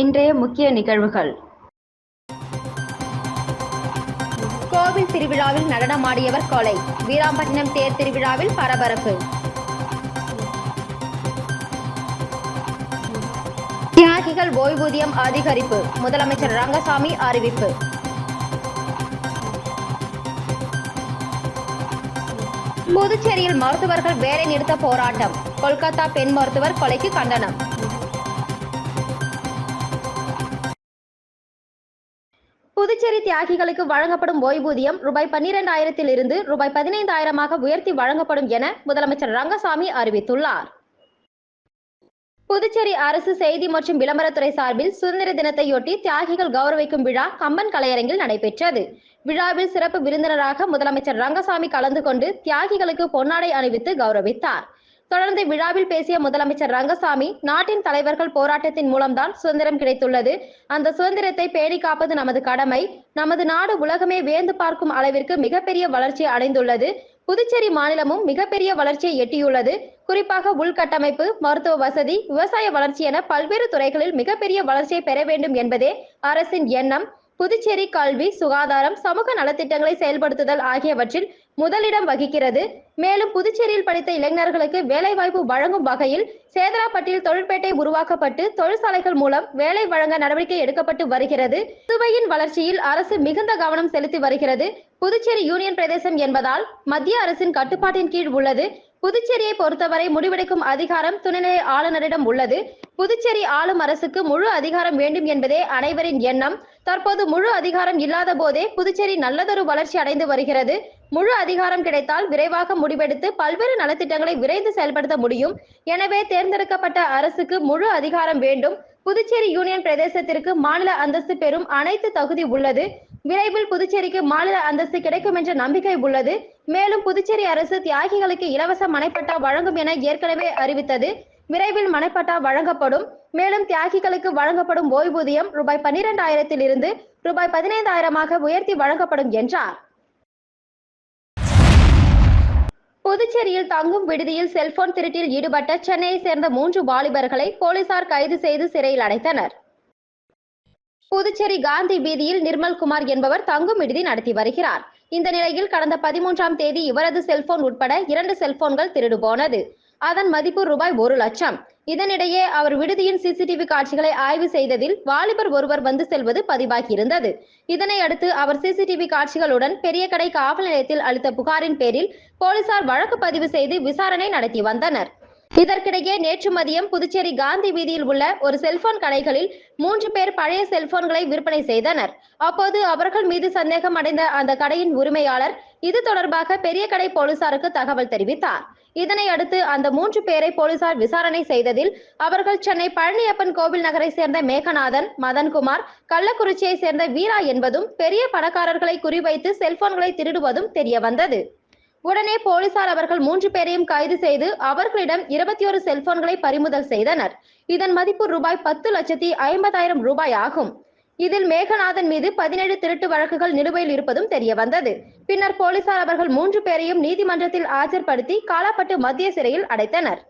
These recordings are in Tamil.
இன்றைய முக்கிய நிகழ்வுகள். கோவில் திருவிழாவில் நடனமாடியவர் கொலை. வீராம்பட்டினம் தேர் திருவிழாவில் பரபரப்பு. தியாகிகள் ஓய்வூதியம் அதிகரிப்பு. முதலமைச்சர் ரங்கசாமி அறிவிப்பு. புதுச்சேரியில் மருத்துவர்கள் வேலை நிறுத்த போராட்டம். கொல்கத்தா பெண் மருத்துவர் கொலைக்கு கண்டனம். புதுச்சேரி தியாகிகளுக்கு வழங்கப்படும் ஓய்வூதியம் ரூபாய் பன்னிரெண்டாயிரத்தில் இருந்து ரூபாய் பதினைந்தாயிரமாக உயர்த்தி வழங்கப்படும் என முதலமைச்சர் ரங்கசாமி அறிவித்துள்ளார். புதுச்சேரி அரசு செய்தி மற்றும் விளம்பரத்துறை சார்பில் சுதந்திர தினத்தையொட்டி தியாகிகள் கௌரவிக்கும் விழா கம்பன் கலையரங்கில் நடைபெற்றது. விழாவில் சிறப்பு விருந்தினராக முதலமைச்சர் ரங்கசாமி கலந்து கொண்டு தியாகிகளுக்கு பொன்னாடை அணிவித்து கௌரவித்தார். தொடர்ந்து விழாவில் பேசிய முதலமைச்சர் ரங்கசாமி நாட்டின் தலைவர்கள் போராட்டத்தின் மூலம்தான் சுதந்திரம் கிடைத்துள்ளது. அந்த சுதந்திரத்தை பேணி காப்பது நமது கடமை. நமது நாடு உலகமே வேந்து பார்க்கும் அளவிற்கு மிகப்பெரிய வளர்ச்சி அடைந்துள்ளது. புதுச்சேரி மாநிலமும் மிகப்பெரிய வளர்ச்சியை எட்டியுள்ளது. குறிப்பாக உள்கட்டமைப்பு மருத்துவ வசதி விவசாய வளர்ச்சி என பல்வேறு துறைகளில் மிகப்பெரிய வளர்ச்சியை பெற வேண்டும் என்பதே அரசின் எண்ணம். புதுச்சேரி கல்வி சுகாதாரம் சமூக நலத்திட்டங்களை செயல்படுத்துதல் ஆகியவற்றில் முதலிடம் வகிக்கிறது. மேலும் புதுச்சேரியில் படித்த இளைஞர்களுக்கு வேலைவாய்ப்பு வழங்கும் வகையில் சேதராப்பட்டில் தொழிற்பேட்டை உருவாக்கப்பட்டு தொழிற்சாலைகள் மூலம் வேலை வழங்க நடவடிக்கை எடுக்கப்பட்டு வருகிறது. புதுவையின் வளர்ச்சியில் அரசு மிகுந்த கவனம் செலுத்தி வருகிறது. புதுச்சேரி யூனியன் பிரதேசம் என்பதால் மத்திய அரசின் கட்டுப்பாட்டின் கீழ் உள்ளது. புதுச்சேரியை பொறுத்தவரை முடிவெடுக்கும் அதிகாரம் துணைநிலை ஆளுநரிடம் உள்ளது. புதுச்சேரி ஆளும் அரசுக்கு முழு அதிகாரம் வேண்டும் என்பதே அனைவரின் எண்ணம். தற்போது முழு அதிகாரம் இல்லாத போதே புதுச்சேரி நல்லதொரு வளர்ச்சி அடைந்து வருகிறது. முழு அதிகாரம் கிடைத்தால் விரைவாக முடிவெடுத்து பல்வேறு நலத்திட்டங்களை விரைந்து செயல்படுத்த முடியும். எனவே தேர்ந்தெடுக்கப்பட்ட அரசுக்கு முழு அதிகாரம் வேண்டும். புதுச்சேரி யூனியன் பிரதேசத்திற்கு மாநில அந்தஸ்து பெறும் அனைத்து தகுதி உள்ளது. விரைவில் புதுச்சேரிக்கு மாநில அந்தஸ்து கிடைக்கும் என்ற நம்பிக்கை உள்ளது. மேலும் புதுச்சேரி அரசு தியாகிகளுக்கு இலவச மனைப்பட்டா வழங்கும் என ஏற்கனவே அறிவித்தது. விரைவில் மனைப்பட்டா வழங்கப்படும். மேலும் தியாகிகளுக்கு வழங்கப்படும் ஓய்வூதியம் ரூபாய் பன்னிரெண்டாயிரத்தில் இருந்து ரூபாய் பதினைந்தாயிரமாக உயர்த்தி வழங்கப்படும் என்றார். புதுச்சேரியில் தங்கும் விடுதியில் செல்போன் திருட்டில் ஈடுபட்ட சென்னையை சேர்ந்த மூன்று வாலிபர்களை போலீசார் கைது செய்து சிறையில் அடைத்தனர். புதுச்சேரி காந்தி வீதியில் நிர்மல் குமார் என்பவர் தங்கும் விடுதி நடத்தி வருகிறார். இந்த நிலையில் கடந்த பதிமூன்றாம் தேதி இவரது செல்போன் உட்பட இரண்டு செல்போன்கள் திருடு போனது. அதன் மதிப்பு ரூபாய் ஒரு லட்சம். இதனிடையே அவர் விடுதியின் சிசிடிவி காட்சிகளை ஆய்வு செய்ததில் வாலிபர் ஒருவர் வந்து செல்வது பதிவாகியிருந்தது. இதனை அடுத்து அவர் சிசிடிவி காட்சிகளுடன் பெரிய கடை காவல் நிலையத்தில் அளித்த புகாரின் பேரில் போலீசார் வழக்கு பதிவு செய்து விசாரணை நடத்தி வந்தனர். இதற்கிடையே நேற்று மதியம் புதுச்சேரி காந்தி வீதியில் உள்ள ஒரு செல்போன் கடைகளில் மூன்று பேர் பழைய செல்போன்களை விற்பனை செய்தனர். அப்போது அவர்கள் மீது சந்தேகம் அடைந்த அந்த கடையின் உரிமையாளர் இது தொடர்பாக பெரிய கடை போலீசாருக்கு தகவல் தெரிவித்தார். இதனை அடுத்து அந்த மூன்று பேரை போலீசார் விசாரணை செய்ததில் அவர்கள் சென்னை பழனியப்பன் கோவில் நகரை சேர்ந்த மேகநாதன் மதன்குமார் கள்ளக்குறிச்சியை சேர்ந்த வீரா என்பதும் பெரிய பணக்காரர்களை குறிவைத்து செல்போன்களை திருடுவதும் தெரிய வந்தது உடனே போலீசார் அவர்கள் மூன்று பேரையும் கைது செய்து அவர்களிடம் இருபத்தி ஒரு செல்போன்களை பறிமுதல் செய்தனர். இதன் மதிப்பு ரூபாய் பத்து லட்சத்தி ஐம்பதாயிரம் ரூபாய் ஆகும். இதில் மேகநாதன் மீது பதினேழு திருட்டு வழக்குகள் நிலுவையில் இருப்பதும் தெரிய வந்தது பின்னர் போலீசார் அவர்கள் மூன்று பேரையும் நீதிமன்றத்தில் ஆஜர்படுத்தி காலாப்பட்டு மத்திய சிறையில் அடைத்தனர்.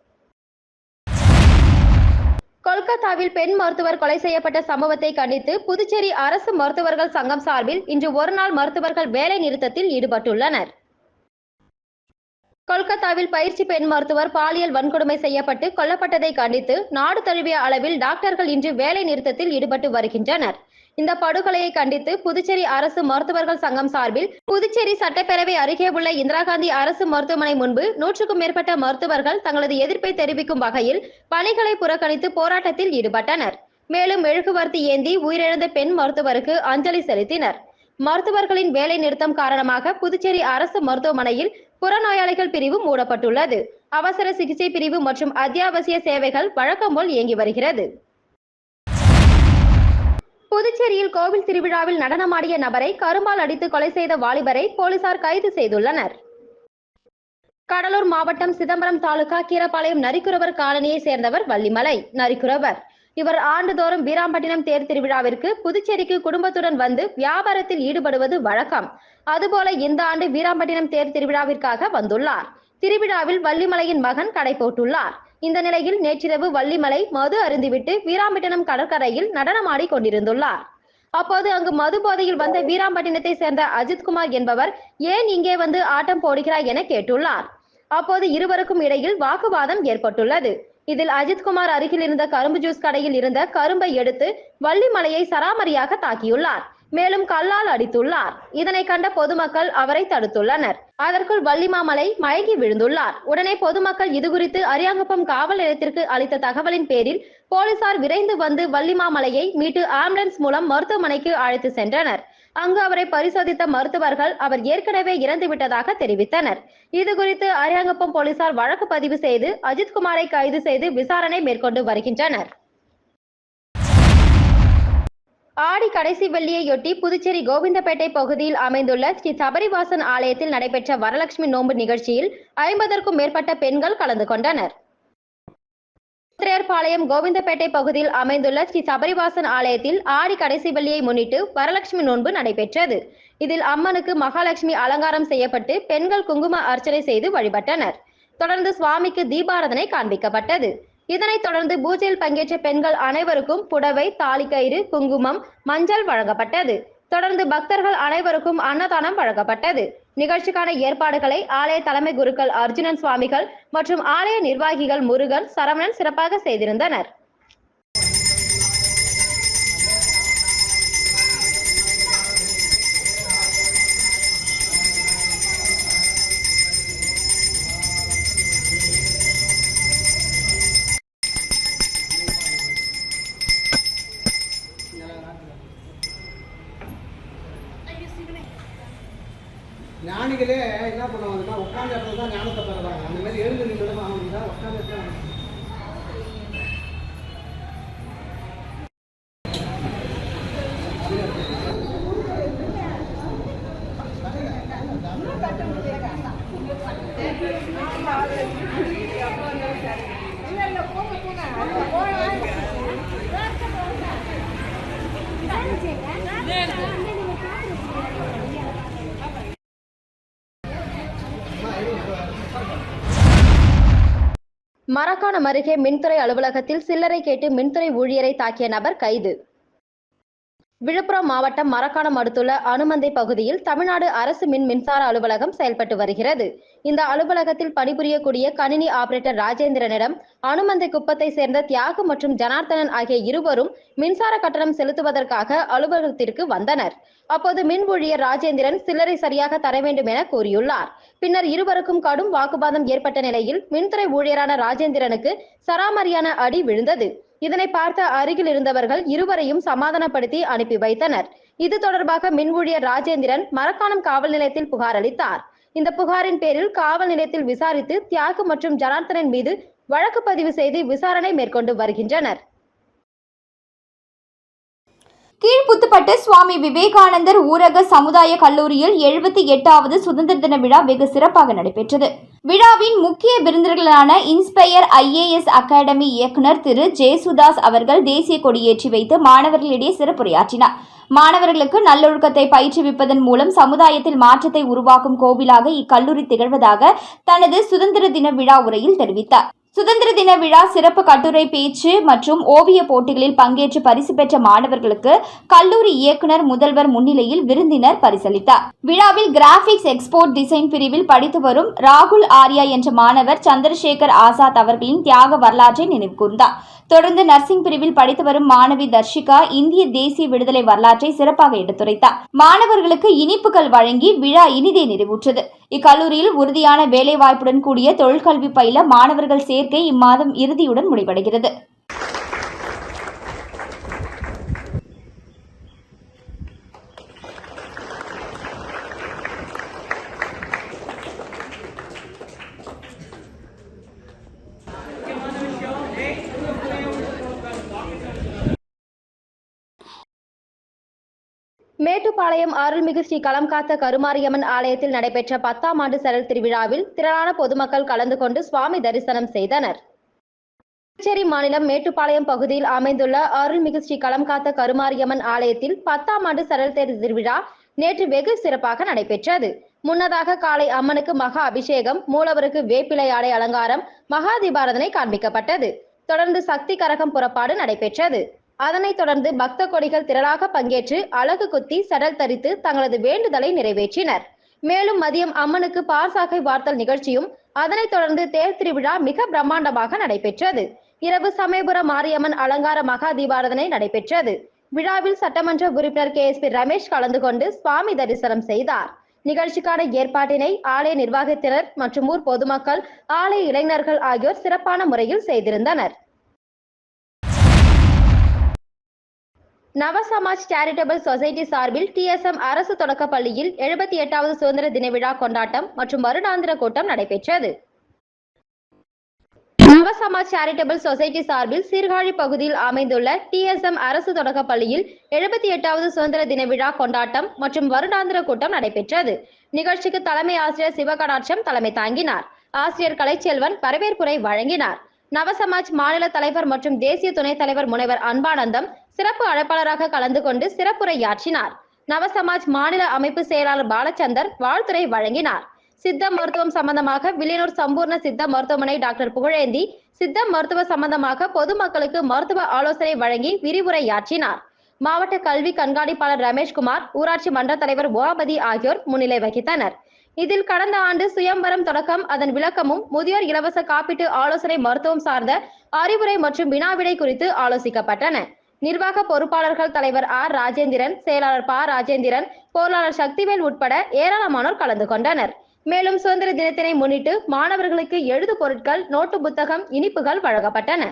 கொல்கத்தாவில் பெண் மருத்துவர் கொலை செய்யப்பட்ட சம்பவத்தை கண்டித்து புதுச்சேரி அரசு மருத்துவர்கள் சங்கம் சார்பில் இன்று ஒருநாள் மருத்துவர்கள் வேலை நிறுத்தத்தில் ஈடுபட்டுள்ளனர். கொல்கத்தாவில் பயிற்சி பெண் மருத்துவர் பாலியல் வன்கொடுமை செய்யப்பட்டு கொல்லப்பட்டதை கண்டித்து நாடு தழுவிய அளவில் டாக்டர்கள் இன்று வேலை நிறுத்தத்தில் ஈடுபட்டு வருகின்றனர். இந்த படுகொலையை கண்டித்து புதுச்சேரி அரசு மருத்துவர்கள் சங்கம் சார்பில் புதுச்சேரி சட்டப்பேரவை அருகே உள்ள இந்திரா காந்தி அரசு மருத்துவமனை முன்பு நூற்றுக்கும் மேற்பட்ட மருத்துவர்கள் தங்களது எதிர்ப்பை தெரிவிக்கும் வகையில் பணிகளை புறக்கணித்து போராட்டத்தில் ஈடுபட்டனர். மேலும் மெழுகுவர்த்தி ஏந்தி உயிரிழந்த பெண் மருத்துவருக்கு அஞ்சலி செலுத்தினர். மருத்துவர்களின் வேலை நிறுத்தம் காரணமாக புதுச்சேரி அரசு மருத்துவமனையில் புறநோயாளிகள் பிரிவு மூடப்பட்டுள்ளது. அவசர சிகிச்சை பிரிவு மற்றும் அத்தியாவசிய சேவைகள் வழக்கம் போல் இயங்கி வருகிறது. புதுச்சேரியில் கோவில் திருவிழாவில் நடனமாடிய நபரை கரும்பால் அடித்து கொலை செய்த வாலிபரை போலீசார் கைது செய்துள்ளனர். கடலூர் மாவட்டம் சிதம்பரம் தாலுகா கீரப்பாளையம் நரிக்குறவர் காலனியை சேர்ந்தவர் வள்ளிமலை நரிக்குறவர். இவர் ஆண்டுதோறும் வீராம்பட்டினம் தேர் திருவிழாவிற்கு புதுச்சேரிக்கு குடும்பத்துடன் வந்து வியாபாரத்தில் ஈடுபடுவது வழக்கம். அதுபோல இந்த ஆண்டு வீராம்பட்டினம் தேர் திருவிழாவிற்காக வந்துள்ளார். திருவிழாவில் வள்ளிமலையின் மகன் கடை போட்டுள்ளார். இந்த நிலையில் நேற்றிரவு வள்ளிமலை மது அருந்திவிட்டு வீராம்பட்டினம் கடற்கரையில் நடனமாடி கொண்டிருந்துள்ளார். அப்போது அங்கு மது போதையில் வந்த வீராம்பட்டினத்தை சேர்ந்த அஜித்குமார் என்பவர் ஏன் இங்கே வந்து ஆட்டம் போடுகிறாய் என கேட்டுள்ளார். அப்போது இருவருக்கும் இடையில் வாக்குவாதம் ஏற்பட்டுள்ளது. இதில் அஜித்குமார் அருகில் இருந்த கரும்பு ஜூஸ் கடையில் இருந்த கரும்பை எடுத்து வள்ளிமலையை சராமரியாக தாக்கியுள்ளார். மேலும் கல்லால் அடித்துள்ளார். இதனை கண்ட பொதுமக்கள் அவரை தடுத்துள்ளனர். அதற்குள் வள்ளிமாமலை மயங்கி விழுந்துள்ளார். உடனே பொதுமக்கள் இதுகுறித்து அரியாங்குப்பம் காவல் நிலையத்திற்கு அளித்த தகவலின் பேரில் போலீசார் விரைந்து வந்து வள்ளிமாமலையை மீட்டு ஆம்புலன்ஸ் மூலம் மருத்துவமனைக்கு அழைத்து சென்றனர். அங்கு அவரை பரிசோதித்த மருத்துவர்கள் அவர் ஏற்கனவே இறந்து விட்டதாக தெரிவித்தனர். இது குறித்து அரியாங்குப்பம் போலீசார் வழக்கு பதிவு செய்து அஜித்குமாரை கைது செய்து விசாரணை மேற்கொண்டு வருகின்றனர். ஆடி கடைசி வெள்ளியையொட்டி புதுச்சேரி கோவிந்தப்பேட்டை பகுதியில் அமைந்துள்ள ஸ்ரீ சபரிவாசன் ஆலயத்தில் நடைபெற்ற வரலட்சுமி நோன்பு நிகழ்ச்சியில் ஐம்பதற்கும் மேற்பட்ட பெண்கள் கலந்து கொண்டனர். உத்திரையர்பாளையம் கோவிந்தப்பேட்டை பகுதியில் அமைந்துள்ள ஸ்ரீ சபரிவாசன் ஆலயத்தில் ஆடி கடைசி வெள்ளியை முன்னிட்டு வரலட்சுமி நோன்பு நடைபெற்றது. இதில் அம்மனுக்கு மகாலட்சுமி அலங்காரம் செய்யப்பட்டு பெண்கள் குங்கும அர்ச்சனை செய்து வழிபட்டனர். தொடர்ந்து சுவாமிக்கு தீபாராதனை காண்பிக்கப்பட்டது. இதனைத் தொடர்ந்து பூஜையில் பங்கேற்ற பெண்கள் அனைவருக்கும் புடவை தாலிக்கயிறு குங்குமம் மஞ்சள் வழங்கப்பட்டது. தொடர்ந்து பக்தர்கள் அனைவருக்கும் அன்னதானம் வழங்கப்பட்டது. நிகழ்ச்சிக்கான ஏற்பாடுகளை ஆலய தலைமை குருக்கள் அர்ஜுனன் சுவாமிகள் மற்றும் ஆலய நிர்வாகிகள் முருகன் சரவணன் சிறப்பாக செய்திருந்தனர். மரக்காணம் அருகே மின்துறை அலுவலகத்தில் சில்லறை கேட்டு மின்துறை ஊழியரை தாக்கிய நபர் கைது. விழுப்புரம் மாவட்டம் மரக்காணம் அடுத்துள்ள அனுமந்தை பகுதியில் தமிழ்நாடு அரசு மின் மின்சார அலுவலகம் செயல்பட்டு வருகிறது. இந்த அலுவலகத்தில் பணிபுரியக்கூடிய கணினி ஆபரேட்டர் ராஜேந்திரனிடம் அனுமந்தை குப்பத்தை சேர்ந்த தியாகு மற்றும் ஜனார்த்தனன் ஆகிய இருவரும் மின்சார கட்டணம் செலுத்துவதற்காக அலுவலகத்திற்கு வந்தனர். அப்போது மின் ஊழியர் ராஜேந்திரன் சில்லறை சரியாக தர வேண்டும் என கூறியுள்ளார். பின்னர் இருவருக்கும் கடும் வாக்குவாதம் ஏற்பட்ட நிலையில் மின்துறை ஊழியரான ராஜேந்திரனுக்கு சராமரியான அடி விழுந்தது. இதனை பார்த்த அருகில் இருந்தவர்கள் இருவரையும் சமாதானப்படுத்தி அனுப்பி வைத்தனர். இது தொடர்பாக மின் ஊழியர் ராஜேந்திரன் மரக்காணம் காவல் நிலையத்தில் புகார் அளித்தார். இந்த புகாரின் பேரில் காவல் நிலையத்தில் விசாரித்து தியாகு மற்றும் ஜனார்த்தனன் மீது வழக்கு பதிவு செய்து விசாரணை மேற்கொண்டு வருகின்றனர். கீழ்புத்துப்பட்டு சுவாமி விவேகானந்தர் ஊரக சமுதாய கல்லூரியில் எழுபத்தி எட்டாவது சுதந்திர தின விழா வெகு சிறப்பாக நடைபெற்றது. விழாவின் முக்கிய விருந்தினர்களான இன்ஸ்பயர் ஐஏஎஸ் அகாடமி இயக்குனர் திரு ஜேசுதாஸ் அவர்கள் தேசிய கொடியேற்றி வைத்து மாணவர்களிடையே சிறப்புரையாற்றினார். மாணவர்களுக்கு நல்லொழுக்கத்தை பயிற்றுவிப்பதன் மூலம் சமுதாயத்தில் மாற்றத்தை உருவாக்கும் கோவிலாக இக்கல்லூரி திகழ்வதாக தனது சுதந்திர தின விழா உரையில் தெரிவித்தார். சுதந்திர தின விழா சிறப்பு கட்டுரை பேச்சு மற்றும் ஓவிய போட்டிகளில் பங்கேற்று பரிசு பெற்ற மாணவர்களுக்கு கல்லூரி இயக்குனர் முதல்வர் முன்னிலையில் விருந்தினர் பரிசளித்தார். விழாவில் கிராபிக்ஸ் எக்ஸ்போர்ட் டிசைன் பிரிவில் படித்து வரும் ராகுல் ஆர்யா என்ற மாணவர் சந்திரசேகர் ஆசாத் அவர்களின் தியாக வரலாற்றை நினைவு கூர்ந்தார். தொடர்ந்து நர்சிங் பிரிவில் படித்து வரும் மாணவி தர்ஷிகா இந்திய தேசிய விடுதலை வரலாற்றை சிறப்பாக எடுத்துரைத்தார். மாணவர்களுக்கு இனிப்புகள் வழங்கி விழா இனிதே நிறைவுற்றது. இக்கல்லூரியில் உறுதியான வேலைவாய்ப்புடன் கூடிய தொழிற்கல்வி பயில மாணவர்கள் சேர்க்கை இம்மாதம் இறுதியுடன் முடிவடைகிறது. மேட்டுப்பாளையம் அருள்மிகு ஸ்ரீ களம் காத்த கருமாரியம்மன் ஆலயத்தில் நடைபெற்ற பத்தாம் ஆண்டு சரல் திருவிழாவில் திரளான பொதுமக்கள் கலந்து கொண்டு சுவாமி தரிசனம் செய்தனர். புதுச்சேரி மாநிலம் மேட்டுப்பாளையம் பகுதியில் அமைந்துள்ள அருள்மிகு ஸ்ரீ களம் காத்த கருமாரியம்மன் ஆலயத்தில் பத்தாம் ஆண்டு சரல் தேர் திருவிழா நேற்று வெகு சிறப்பாக நடைபெற்றது. முன்னதாக காலை அம்மனுக்கு மகா அபிஷேகம் மூலவருக்கு வேப்பிலை ஆடை அலங்காரம் மகா தீபாரதனை காண்பிக்கப்பட்டது. தொடர்ந்து சக்தி கரகம் புறப்பாடு நடைபெற்றது. அதனைத் தொடர்ந்து பக்த கொடிகள் திரளாக பங்கேற்று அலகு குத்தி சடல் தரித்து தங்களது வேண்டுதலை நிறைவேற்றினர். மேலும் மதியம் அம்மனுக்கு பாசாகை வார்த்தல் நிகழ்ச்சியும் அதனைத் தொடர்ந்து தேர் திருவிழா மிக பிரம்மாண்டமாக நடைபெற்றது. இரவு சமயபுரம் மாரியம்மன் அலங்கார மகா தீபாரதனை நடைபெற்றது. விழாவில் சட்டமன்ற உறுப்பினர் கே. எஸ். பி. ரமேஷ் கலந்து கொண்டு சுவாமி தரிசனம் செய்தார். நிகழ்ச்சிக்கான ஏற்பாட்டினை ஆலய நிர்வாகத்தினர் மற்றும் ஊர் பொதுமக்கள் ஆலய இளைஞர்கள் ஆகியோர் சிறப்பான முறையில் செய்திருந்தனர். நவசமாஜ் சேரிட்டபிள் சொசைட்டி சார்பில் டிஎஸ்எம் அரசு தொடக்கப்பள்ளியில் எழுபத்தி எட்டாவது சுதந்திர தின விழா கொண்டாட்டம் மற்றும் வருடாந்திர கூட்டம் நடைபெற்றது. நவசமாஜ் சேரிட்டபிள் சொசைட்டி சார்பில் சீர்காழி பகுதியில் அமைந்துள்ள டிஎஸ்எம் அரசு தொடக்கப்பள்ளியில் எழுபத்தி எட்டாவது சுதந்திர தின விழா கொண்டாட்டம் மற்றும் வருடாந்திர கூட்டம் நடைபெற்றது. நிகழ்ச்சிக்கு தலைமை ஆசிரியர் சிவகடாட்சம் தலைமை தாங்கினார். ஆசிரியர் கலைச்செல்வன் வரவேற்புரை வழங்கினார். நவசமாஜ் மாநில தலைவர் மற்றும் தேசிய துணைத் தலைவர் முனைவர் அன்பானந்தம் சிறப்பு அழைப்பாளராக கலந்து கொண்டு சிறப்புரையாற்றினார். நவசமாஜ் மாநில அமைப்பு செயலாளர் பாலச்சந்தர் வாழ்த்துரை வழங்கினார். சித்த மருத்துவம் சம்பந்தமாக வில்லியனூர் சம்பூர்ண சித்த மருத்துவமனை டாக்டர் புகழேந்தி சித்த மருத்துவ சம்பந்தமாக பொதுமக்களுக்கு மருத்துவ ஆலோசனை வழங்கி விரிவுரையாற்றினார். மாவட்ட கல்வி கண்காணிப்பாளர் ரமேஷ்குமார் ஊராட்சி மன்ற தலைவர் ஓபதி ஆகியோர் முன்னிலை வகித்தனர். இதில் கடந்த ஆண்டு சுயம்பரம் தொடக்கம். அதன் விளக்கமும் முதியோர் இலவச காப்பீட்டு ஆலோசனை மருத்துவம் சார்ந்த அறிவுரை மற்றும் வினாவிடை குறித்து ஆலோசிக்கப்பட்டன. நிர்வாக பொறுப்பாளர்கள் தலைவர் ஆர். ராஜேந்திரன் செயலாளர் ப. ராஜேந்திரன் பொருளாளர் சக்திவேல் உட்பட ஏராளமானோர் கலந்து கொண்டனர். மேலும் சுதந்திர தினத்தினை முன்னிட்டு மாணவர்களுக்கு எழுது பொருட்கள் நோட்டு புத்தகம் இனிப்புகள் வழங்கப்பட்டன.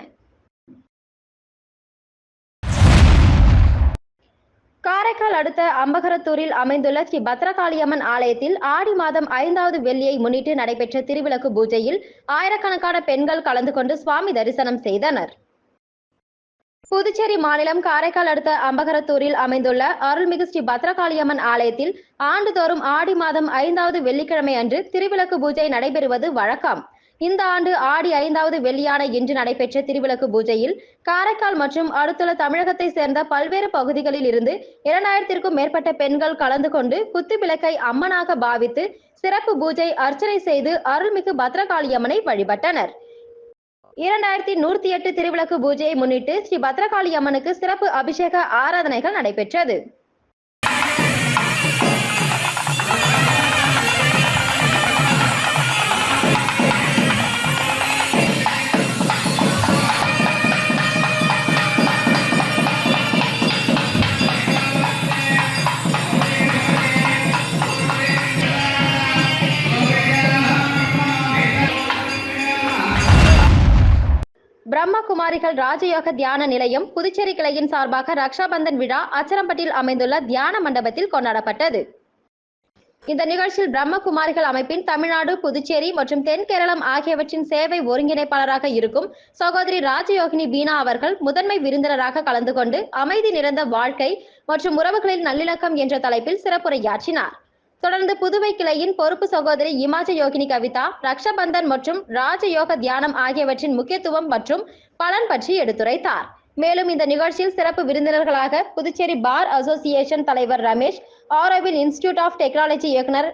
காரைக்கால் அடுத்த அம்பகரத்தூரில் அமைந்துள்ள ஸ்ரீ பத்ரகாளியம்மன் ஆலயத்தில் ஆடி மாதம் ஐந்தாவது வெள்ளியை முன்னிட்டு நடைபெற்ற திருவிளக்கு பூஜையில் ஆயிரக்கணக்கான பெண்கள் கலந்து கொண்டு சுவாமி தரிசனம் செய்தனர். புதுச்சேரி மாநிலம் காரைக்கால் அடுத்த அம்பகரத்தூரில் அமைந்துள்ள அருள்மிகு ஸ்ரீ பத்ரகாளியம்மன் ஆலயத்தில் ஆண்டுதோறும் ஆடி மாதம் ஐந்தாவது வெள்ளிக்கிழமை அன்று திருவிளக்கு பூஜை நடைபெறுவது வழக்கம். இந்த ஆண்டு ஆடி ஐந்தாவது வெள்ளியான இன்று நடைபெற்ற திருவிளக்கு பூஜையில் காரைக்கால் மற்றும் அடுத்துள்ள தமிழகத்தை சேர்ந்த பல்வேறு பகுதிகளில் இருந்து இரண்டாயிரத்திற்கும் மேற்பட்ட பெண்கள் கலந்து கொண்டு குத்து விளக்கை அம்மனாக பாவித்து சிறப்பு பூஜை அர்ச்சனை செய்து அருள்மிகு பத்ரகாளியம்மனை வழிபட்டனர். இரண்டாயிரத்தி நூற்றி எட்டு திருவிளக்கு பூஜையை முன்னிட்டு ஸ்ரீ பத்ரகாளி அம்மனுக்கு சிறப்பு அபிஷேக ஆராதனைகள் நடைபெற்றது. அதிகாரிகள் ராஜயோக தியான நிலையம் புதுச்சேரி கிளையின் சார்பாக ரக்ஷாபந்தன் விழா அச்சரம்பட்டில் அமைந்துள்ள தியான மண்டபத்தில் கொண்டாடப்பட்டது. இந்த நிகழ்ச்சியில் பிரம்மகுமாரிகள் அமைப்பின் தமிழ்நாடு புதுச்சேரி மற்றும் தென் கேரளம் ஆகியவற்றின் சேவை ஒருங்கிணைப்பாளராக இருக்கும் சகோதரி ராஜயோகினி பீனா அவர்கள் முதன்மை விருந்தினராக கலந்து கொண்டு அமைதி நிறைந்த வாழ்க்கை மற்றும் உறவுகளில் நல்லிணக்கம் என்ற தலைப்பில் சிறப்புரையாற்றினார். தொடர்ந்து புதுவை கிளையின் பொறுப்பு சகோதரி இமாஜ யோகினி கவிதா ரக்ஷபந்தன் மற்றும் ராஜயோக தியானம் ஆகியவற்றின் முக்கியத்துவம் மற்றும் பலன் பற்றி எடுத்துரைத்தார். மேலும் இந்த நிகழ்ச்சியில் சிறப்பு விருந்தினர்களாக புதுச்சேரி பார் அசோசியேஷன் தலைவர் Ramesh Auroville institute of technology இயக்குனர்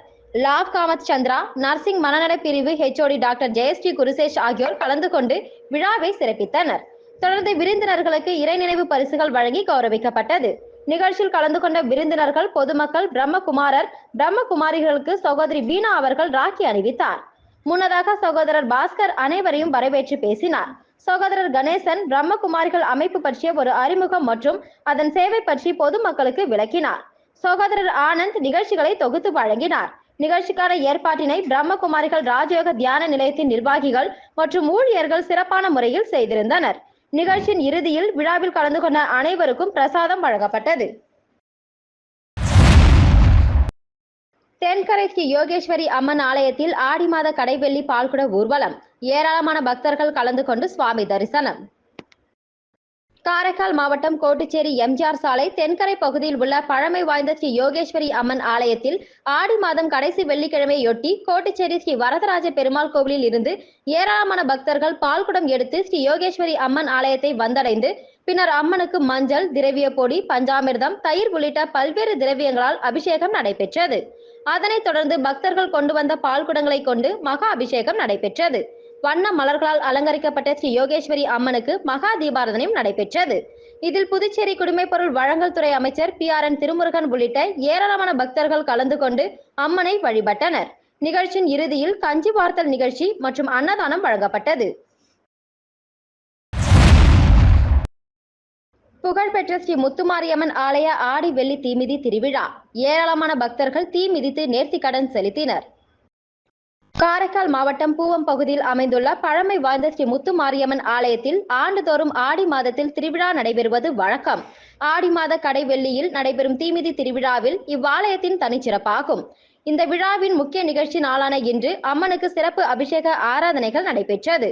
லாவ் காமத் சந்திரா நர்சிங் மனநல பிரிவு ஹெச்ஓடி டாக்டர் ஜெயஸ்ரீ குருசேஷ் ஆகியோர் கலந்து கொண்டு விழாவை சிறப்பித்தனர். தொடர்ந்து விருந்தினர்களுக்கு இறைநினைவு பரிசுகள் வழங்கி கௌரவிக்கப்பட்டது. நிகழ்ச்சியில் கலந்து கொண்ட விருந்தினர்கள் பொதுமக்கள் பிரம்மகுமாரர் பிரம்மகுமாரிகளுக்கு சகோதரி வீணா அவர்கள் ராக்கி அணிவித்தார். முன்னதாக சகோதரர் பாஸ்கர் அனைவரையும் வரவேற்று பேசினார். சகோதரர் கணேசன் பிரம்மகுமாரிகள் அமைப்பு பற்றிய ஒரு அறிமுகம் மற்றும் அதன் சேவை பற்றி பொதுமக்களுக்கு விளக்கினார். சகோதரர் ஆனந்த் நிகழ்ச்சிகளை தொகுத்து வழங்கினார். நிகழ்ச்சிக்கான ஏற்பாட்டினை பிரம்மகுமாரிகள் ராஜயோக தியான நிலையத்தின் நிர்வாகிகள் மற்றும் ஊழியர்கள் சிறப்பான முறையில் செய்திருந்தனர். நிகழ்ச்சியின் இறுதியில் விழாவில் கலந்து கொண்ட அனைவருக்கும் பிரசாதம் வழங்கப்பட்டது. தென்கரை ஸ்ரீ யோகேஸ்வரி அம்மன் ஆலயத்தில் ஆடி மாத கடைவெள்ளி பால்குட ஊர்வலம். ஏராளமான பக்தர்கள் கலந்து கொண்டு சுவாமி தரிசனம். காரைக்கால் மாவட்டம் கோட்டுச்சேரி எம்ஜிஆர் சாலை தென்கரை பகுதியில் உள்ள பழமை வாய்ந்த ஸ்ரீ யோகேஸ்வரி அம்மன் ஆலயத்தில் ஆடி மாதம் கடைசி வெள்ளிக்கிழமையொட்டி கோட்டுச்சேரி ஸ்ரீ வரதராஜ பெருமாள் கோவிலில் இருந்து ஏராளமான பக்தர்கள் பால்குடம் எடுத்து ஸ்ரீ யோகேஸ்வரி அம்மன் ஆலயத்தை வந்தடைந்து பின்னர் அம்மனுக்கு மஞ்சள் திரவிய பொடி பஞ்சாமிர்தம் தயிர் உள்ளிட்ட பல்வேறு திரவியங்களால் அபிஷேகம் நடைபெற்றது. அதனைத் தொடர்ந்து பக்தர்கள் கொண்டு வந்த பால்குடங்களை கொண்டு மகா அபிஷேகம் நடைபெற்றது. வண்ண மலர்களால் அலங்கரிக்கப்பட்ட ஸ்ரீ யோகேஸ்வரி அம்மனுக்கு மகா தீபாரதனையும் நடைபெற்றது. இதில் புதுச்சேரி குடிமைப்பொருள் வழங்கல் துறை அமைச்சர் பி ஆர் என் திருமுருகன் உள்ளிட்ட ஏராளமான பக்தர்கள் கலந்து கொண்டு அம்மனை வழிபட்டனர். நிகழ்ச்சியின் இறுதியில் கஞ்சி பார்த்தல் நிகழ்ச்சி மற்றும் அன்னதானம் வழங்கப்பட்டது. புகழ்பெற்ற ஸ்ரீ முத்துமாரியம்மன் ஆலய ஆடி வெள்ளி தீமிதி திருவிழா. ஏராளமான பக்தர்கள் தீ மிதித்து நேர்த்திக்கடன் செலுத்தினர். காரைக்கால் மாவட்டம் பூவம் பகுதியில் அமைந்துள்ள பழமை வாய்ந்த ஸ்ரீ முத்துமாரியம்மன் ஆலயத்தில் ஆண்டுதோறும் ஆடி மாதத்தில் திருவிழா நடைபெறுவது வழக்கம். ஆடி மாத கடை வெள்ளியில் நடைபெறும் தீமிதி திருவிழாவில் இவ்வாலயத்தின் தனிச்சிறப்பாகும். இந்த விழாவின் முக்கிய நிகழ்ச்சி நாளான இன்று அம்மனுக்கு சிறப்பு அபிஷேக ஆராதனைகள் நடைபெற்றது.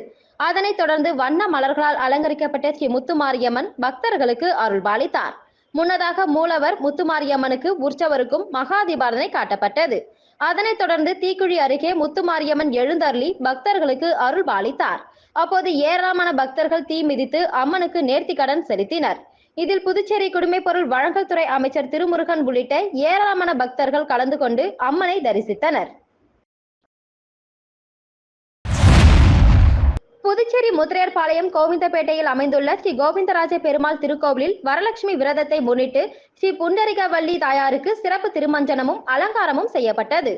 அதனைத் தொடர்ந்து வண்ண மலர்களால் அலங்கரிக்கப்பட்ட ஸ்ரீ முத்துமாரியம்மன் பக்தர்களுக்கு அருள்பாலித்தார். முன்னதாக மூலவர் முத்துமாரியம்மனுக்கு உற்சவருக்கும் மகாதீபாரதனை காட்டப்பட்டது. அதனைத் தொடர்ந்து தீக்குழி அருகே முத்துமாரியம்மன் எழுந்தருளி பக்தர்களுக்கு அருள் பாலித்தார் அப்போது ஏராளமான பக்தர்கள் தீ மிதித்து அம்மனுக்கு நேர்த்தி கடன் செலுத்தினர். இதில் புதுச்சேரி குடிமைப்பொருள் வழங்கல் துறை அமைச்சர் திருமுருகன் உள்ளிட்ட ஏராளமான பக்தர்கள் கலந்து கொண்டு அம்மனை தரிசித்தனர். புதுச்சேரி முத்திரையர்பாளையம் கோவிந்தப்பேட்டையில் அமைந்துள்ள ஸ்ரீ கோவிந்தராஜ பெருமாள் திருக்கோவிலில் வரலட்சுமி விரதத்தை முன்னிட்டு ஸ்ரீ புண்டரிகவல்லி தாயாருக்கு சிறப்பு திருமஞ்சனமும் அலங்காரமும் செய்யப்பட்டது.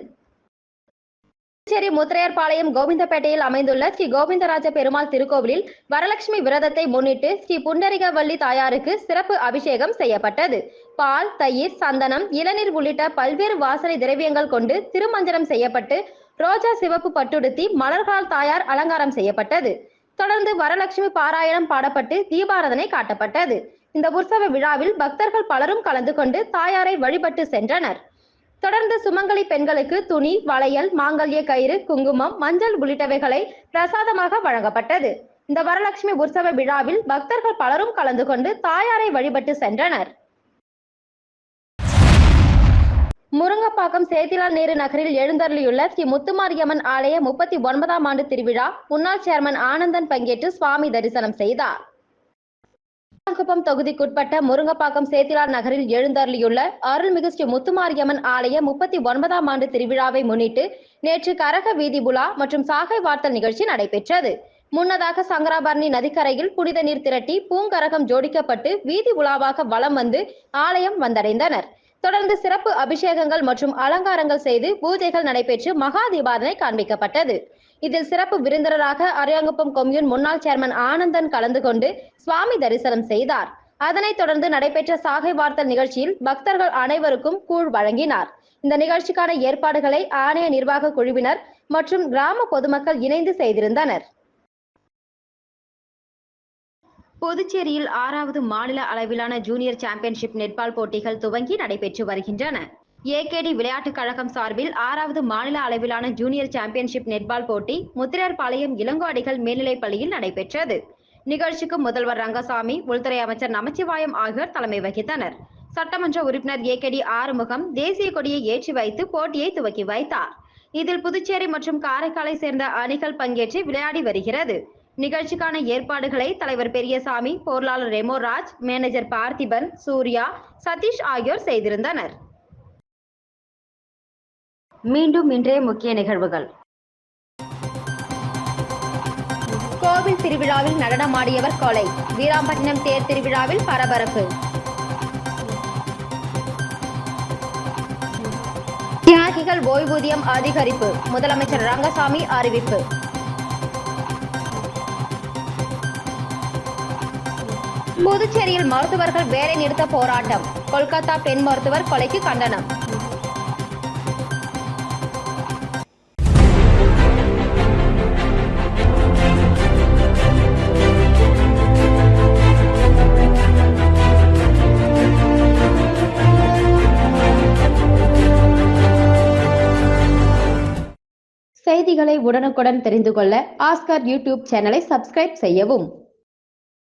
புதுச்சேரி முத்திரையர்பாளையம் கோவிந்தப்பேட்டையில் அமைந்துள்ள ஸ்ரீ கோவிந்தராஜ பெருமாள் திருக்கோவிலில் வரலட்சுமி விரதத்தை முன்னிட்டு ஸ்ரீ புண்டரிகவல்லி தாயாருக்கு சிறப்பு அபிஷேகம் செய்யப்பட்டது. பால் தயிர் சந்தனம் இளநீர் உள்ளிட்ட பல்வேறு வாசனை திரவியங்கள் கொண்டு திருமஞ்சனம் செய்யப்பட்டு ரோஜா சிவப்பு பட்டுடுத்தி மலர்களால் தாயார் அலங்காரம் செய்யப்பட்டது. தொடர்ந்து வரலட்சுமி பாராயணம் பாடப்பட்டு தீபாராதனை காட்டப்பட்டது. இந்த உற்சவ விழாவில் பக்தர்கள் பலரும் கலந்து கொண்டு தாயாரை வழிபட்டு சென்றனர். தொடர்ந்து சுமங்கலி பெண்களுக்கு துணி வளையல் மாங்கல்ய கயிறு குங்குமம் மஞ்சள் உள்ளிட்டவைகளை பிரசாதமாக வழங்கப்பட்டது. இந்த வரலட்சுமி உற்சவ விழாவில் பக்தர்கள் பலரும் கலந்து கொண்டு தாயாரை வழிபட்டு சென்றனர். முருங்கப்பாக்கம் சேத்திலால் நேரு நகரில் எழுந்தருளியுள்ள ஸ்ரீ முத்துமாரியம்மன் ஆலய முப்பத்தி ஒன்பதாம் ஆண்டு திருவிழா முன்னாள் சேர்மன் ஆனந்தன் பங்கேற்று சுவாமி தரிசனம் செய்தார். குப்பம் தொகுதிக்குட்பட்ட முருங்கப்பாக்கம் சேத்திலார் நகரில் எழுந்தருளியுள்ள அருள்மிகு ஸ்ரீ முத்துமாரியம்மன் ஆலய முப்பத்தி ஒன்பதாம் ஆண்டு திருவிழாவை முன்னிட்டு நேற்று கரக வீதி புலா மற்றும் சாகை வார்த்தல் நிகழ்ச்சி நடைபெற்றது. முன்னதாக சங்கராபரணி நதிக்கரையில் புனித நீர் திரட்டி பூங்கரகம் ஜோடிக்கப்பட்டு வீதி உலாவாக வலம் வந்து ஆலயம் வந்தடைந்தனர். தொடர்ந்து சிறப்பு அபிஷேகங்கள் மற்றும் அலங்காரங்கள் செய்து பூஜைகள் நடைபெற்று மகா தீபாதனை காண்பிக்கப்பட்டது. இதில் சிறப்பு விருந்தினராக அரியாங்குப்பம் கொம்யூன் முன்னாள் சேர்மன் ஆனந்தன் கலந்து கொண்டு சுவாமி தரிசனம் செய்தார். அதனைத் தொடர்ந்து நடைபெற்ற சாகை வார்த்தல் நிகழ்ச்சியில் பக்தர்கள் அனைவருக்கும் கூழ் வழங்கினார். இந்த நிகழ்ச்சிக்கான ஏற்பாடுகளை ஆணைய நிர்வாக குழுவினர் மற்றும் கிராம பொதுமக்கள் இணைந்து செய்திருந்தனர். புதுச்சேரியில் ஆறாவது மாநில அளவிலான ஜூனியர் சாம்பியன்ஷிப் நெட்பால் போட்டிகள் துவங்கி நடைபெற்று வருகின்றன. ஏகேடி விளையாட்டுக் கழகம் சார்பில் ஆறாவது மாநில அளவிலான ஜூனியர் சாம்பியன்ஷிப் நெட்பால் போட்டி முத்திரர்பாளையம் இளங்கோடிகள் மேல்நிலைப் பள்ளியில் நடைபெற்றது. நிகழ்ச்சிக்கு முதல்வர் ரங்கசாமி உள்துறை அமைச்சர் நமச்சிவாயம் ஆகியோர் தலைமை வகித்தனர். சட்டமன்ற உறுப்பினர் ஏகேடி ஆறுமுகம் தேசிய கொடியை ஏற்றி வைத்து போட்டியை துவக்கி வைத்தார். இதில் புதுச்சேரி மற்றும் காரைக்காலை சேர்ந்த அணிகள் பங்கேற்று விளையாடி வருகிறது. நிகழ்ச்சிக்கான ஏற்பாடுகளை தலைவர் பெரியசாமி பொருளாளர் ரெமோராஜ் மேனேஜர் பார்த்திபன் சூர்யா சதீஷ் ஆகியோர் செய்திருந்தனர். மீண்டும் இன்றைய முக்கிய நிகழ்வுகள். கோவில் திருவிழாவில் நடனமாடியவர் கொலை வீராம்பட்டினம் தேர் திருவிழாவில் பரபரப்பு. தியாகிகள் ஓய்வூதியம் அதிகரிப்பு முதலமைச்சர் ரங்கசாமி அறிவிப்பு. புதுச்சேரியில் மருத்துவர்கள் வேலை நிறுத்த போராட்டம். கொல்கத்தா பெண் மருத்துவர் கொலைக்கு கண்டனம். செய்திகளை உடனுக்குடன் தெரிந்து கொள்ள ஆஸ்கர் யூடியூப் சேனலை சப்ஸ்கிரைப் செய்யவும்.